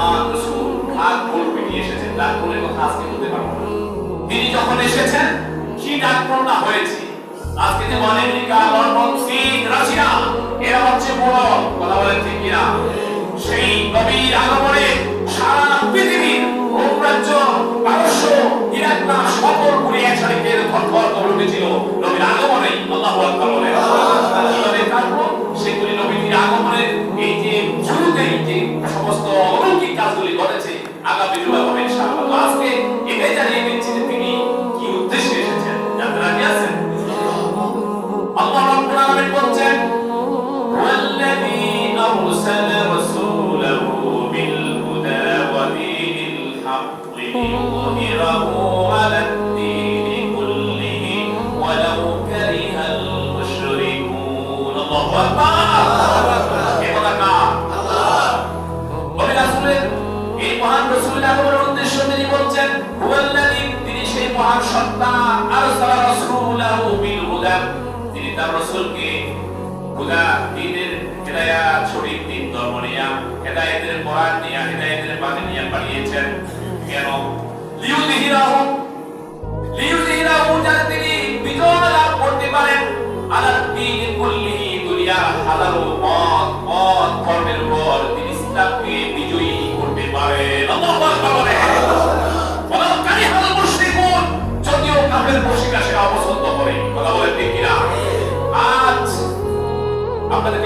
মহান কথা আজকে বলতে পারব তিনি যখন এসেছেন কি ডাক না হয়েছে আজকে যে আমেরিকা লন্ডন চীন রাশিয়া কথা বলেন ঠিক কিনা সেই নবীর আগমনে الحق ليظهره على الدين كله ولو كره المشركون الله أكبر কে কথা কার? নবী রাসূলের এই মহান রাসূলের আগমনের উদ্দেশ্য তিনি বলছেন হুয়াল্লাযী তিনি সেই মহান সত্তা আরসালা রাসূলাহু বিল হুদা তিনি তার রাসূলকে হুদা দ্বীনের হেদায়াত সঠিক দিন ধর্ম নিয়া হেদায়েতের কোরআন নিয়া হেদায়েতের বাণী নিয়া পাঠিয়েছেন কেন? লিউযহিরাহু লিউযহিরাহু যাতে তিনি বিজয় লাভ করতে পারেন। আলা দ্বীন কুল্লিহি দুনিয়া হালালু পথ পথ ধর্মের উপর তিনি ইসলামকে বিজয়ী করতে পারেন। আল্লাহু আকবার বলে। বরং মুশরিকুন। যদিও কাফের মুশরিকরা সেটা অপছন্দ করে। কথা বলেন ঠিক কিনা? আজ আপনাদের